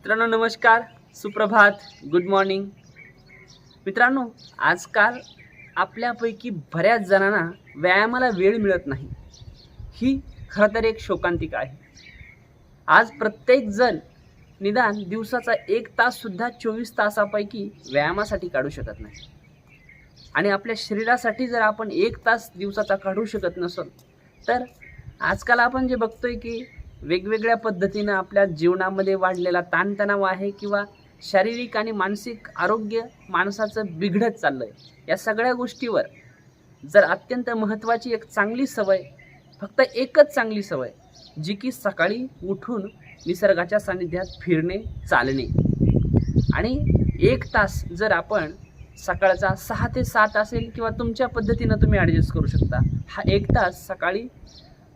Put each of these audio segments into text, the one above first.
मित्रांनो नमस्कार. सुप्रभात. गुड मॉर्निंग मित्रांनो आजकाल आपल्यापैकी बऱ्याच जणांना व्यायामाला वेळ मिळत नाही. ही खरं तर एक शोकांतिका आहे. आज प्रत्येकजण निदान दिवसाचा एक ताससुद्धा चोवीस तासापैकी व्यायामासाठी काढू शकत नाही. आणि आपल्या शरीरासाठी जर आपण एक तास दिवसाचा काढू शकत नसल तर आजकाल आपण जे बघतोय की वेगवेगळ्या पद्धतीनं आपल्या जीवनामध्ये वाढलेला ताणतणाव आहे किंवा शारीरिक आणि मानसिक आरोग्य माणसाचं बिघडत चाललं आहे या सगळ्या गोष्टीवर जर अत्यंत महत्त्वाची एक चांगली सवय फक्त एकच चांगली सवय जी की सकाळी उठून निसर्गाच्या सानिध्यात फिरणे चालणे. आणि एक तास जर आपण सकाळचा सहा ते सात असेल किंवा तुमच्या पद्धतीनं तुम्ही ॲडजस्ट करू शकता हा एक तास सकाळी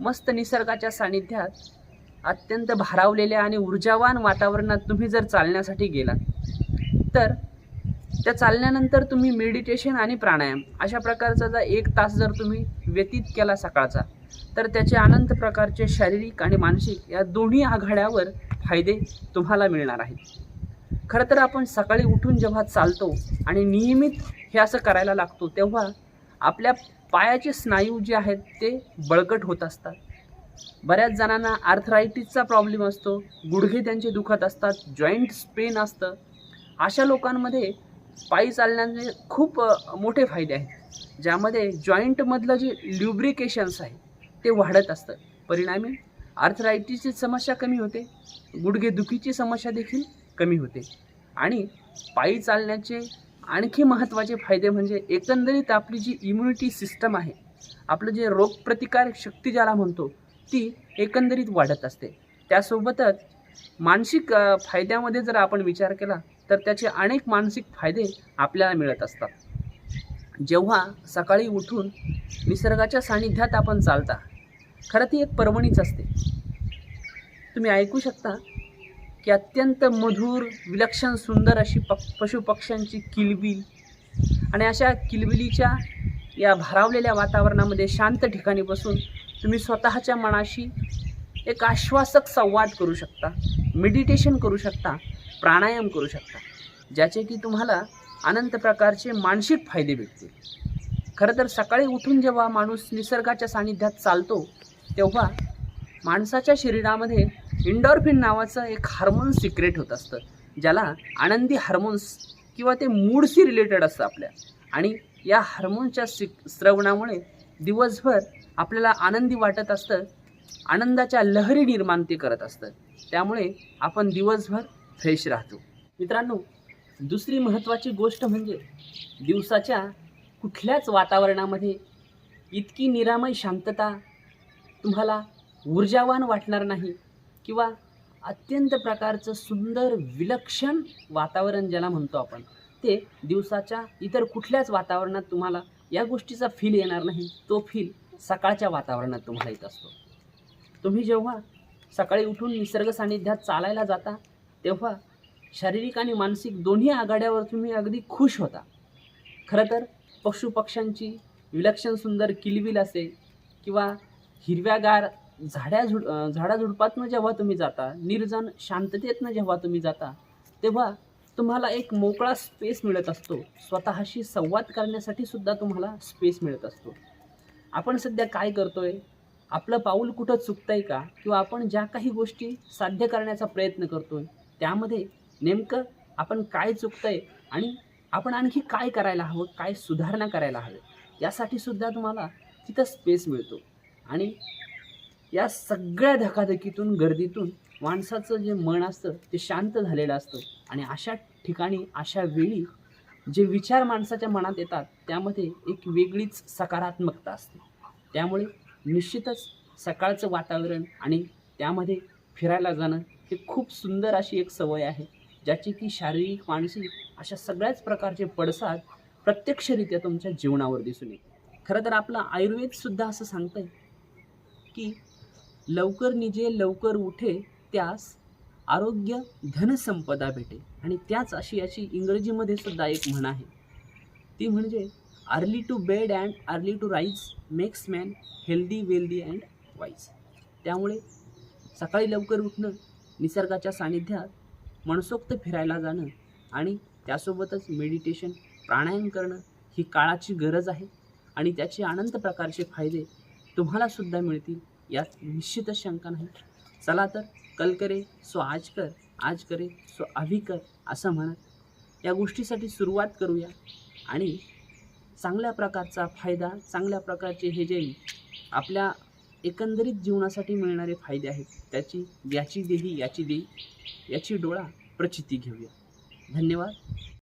मस्त निसर्गाच्या सानिध्यात अत्यंत भारावलेल्या आणि ऊर्जावान वातावरणात तुम्ही जर चालण्यासाठी गेलात तर त्या चालल्यानंतर तुम्ही मेडिटेशन आणि प्राणायाम अशा प्रकारचा जर एक तास जर तुम्ही व्यतीत केला सकाळचा तर त्याचे अनंत प्रकारचे शारीरिक आणि मानसिक या दोन्ही आघाड्यावर फायदे तुम्हाला मिळणार आहेत. खरं तर आपण सकाळी उठून जेव्हा चालतो आणि नियमित हे असं करायला लागतो तेव्हा आपल्या पायाचे स्नायू जे आहेत ते बळकट होत असतात. बऱ्याच जणांना आर्थरायटिसचा प्रॉब्लेम असतो गुडघे त्यांचे दुखत असतात जॉईंट पेन असतं. अशा लोकांमध्ये पायी चालण्याचे खूप मोठे फायदे आहेत ज्यामध्ये जॉईंटमधलं जे ल्युब्रिकेशन्स आहे ते वाढत असतं. परिणामी आर्थरायटिसची समस्या कमी होते गुडघेदुखीची समस्या देखील कमी होते. आणि पायी चालण्याचे आणखी महत्त्वाचे फायदे म्हणजे एकंदरीत आपली जी इम्युनिटी सिस्टम आहे आपलं जे रोगप्रतिकारक शक्ती ज्याला म्हणतो ती एकंदरीत वाढत असते. त्यासोबतच मानसिक फायद्यामध्ये जर आपण विचार केला तर त्याचे अनेक मानसिक फायदे आपल्याला मिळत असतात. जेव्हा सकाळी उठून निसर्गाच्या सानिध्यात आपण चालता खरं ती एक पर्वणीच असते. तुम्ही ऐकू शकता की अत्यंत मधुर विलक्षण सुंदर अशी प पशुपक्ष्यांची किलबिल आणि अशा किलबिलीच्या या भारावलेल्या वातावरणामध्ये शांत ठिकाणी बसून तुम्ही स्वतःच्या मनाशी एक आश्वासक संवाद करू शकता मेडिटेशन करू शकता प्राणायाम करू शकता ज्याचे की तुम्हाला अनंत प्रकारचे मानसिक फायदे भेटतील. खरं तर सकाळी उठून जेव्हा माणूस निसर्गाच्या सानिध्यात चालतो तेव्हा माणसाच्या शरीरामध्ये इंडॉर्फिन नावाचं एक हार्मोन सिक्रेट होत असतं ज्याला आनंदी हार्मोन्स किंवा ते मूडशी रिलेटेड असतं आपल्या. आणि या हार्मोनच्या सिक स्रवणामुळे दिवसभर आपल्याला आनंदी वाटत असतं आनंदाच्या लहरी निर्माण ते करत असतं. त्यामुळे आपण दिवसभर फ्रेश राहतो. मित्रांनो दुसरी महत्त्वाची गोष्ट म्हणजे दिवसाच्या कुठल्याच वातावरणामध्ये इतकी निरामय शांतता तुम्हाला ऊर्जावान वाटणार नाही किंवा अत्यंत प्रकारचं सुंदर विलक्षण वातावरण ज्याला म्हणतो आपण ते दिवसाच्या इतर कुठल्याच वातावरणात तुम्हाला या गोष्टीचा फील येणार नाही. तो फील सकाळच्या वातावरणात तुम्हाला येत असतो. तुम्ही जेव्हा सकाळी उठून निसर्ग सानिध्यात चालायला जाता तेव्हा शारीरिक आणि मानसिक दोन्ही आघाड्यावर तुम्ही अगदी खुश होता. खरं तर पशुपक्ष्यांची विलक्षण सुंदर किलबिल असेल किंवा हिरव्यागार झाड्या झुड झाडाझुडपातनं जेव्हा तुम्ही जाता निर्जन शांततेतनं जेव्हा तुम्ही जाता तेव्हा तुम्हाला एक मोकळा स्पेस मिळत असतो. स्वतःशी संवाद करण्यासाठी सुद्धा तुम्हाला स्पेस मिळत असतो. आपण सध्या काय करतोय? आपलं पाऊल कुठं चुकतंय का? किंवा आपण ज्या काही गोष्टी साध्य करण्याचा प्रयत्न करतोय त्यामध्ये नेमकं आपण काय चुकतंय आणि आपण आणखी काय करायला हवं काय सुधारणा करायला हवे? यासाठी सुद्धा तुम्हाला तिथं स्पेस मिळतो. आणि या सगळ्या धकाधकीतून गर्दीतून माणसाचं जे मन असतं ते शांत झालेलं असतं. आणि अशा ठिकाणी अशा वेळी जे विचार माणसाच्या मनात येतात त्यामध्ये एक वेगळीच सकारात्मकता असते. त्यामुळे निश्चितच सकाळचं वातावरण आणि त्यामध्ये फिरायला जाणं हे खूप सुंदर अशी एक सवय आहे ज्याची की शारीरिक मानसिक अशा सगळ्याच प्रकारचे पडसाद प्रत्यक्षरित्या तुमच्या जीवनावर दिसून येते खरं तर आपलं आयुर्वेदसुद्धा असं सांगतंय की लवकर निजे लवकर उठे त्यास आरोग्य धनसंपदा भेटे आणि त्याच अशी याची इंग्रजीमध्ये सुद्धा एक म्हण आहे. ती म्हणजे early to bed and early to rise makes man healthy wealthy and wise. त्यामुळे सकाळी लवकर उठणं निसर्गाच्या सानिध्यात मनसोक्त फिरायला जाणं आणि त्यासोबतच मेडिटेशन प्राणायाम करणं ही काळाची गरज आहे. आणि त्याचे अनंत प्रकारचे फायदे तुम्हालासुद्धा मिळतील यात निश्चितच शंका नाही. चला तर कल करे सो आज कर आज करे सो अभी कर असं म्हणत या गोष्टीसाठी सुरुवात करूया. आणि चांगल्या प्रकारचा फायदा चांगल्या प्रकारचे हे जे आपल्या एकंदरीत जीवनासाठी मिळणारे फायदे आहेत त्याची याची देही याची देही याची डोळा प्रचिती घेऊया. धन्यवाद.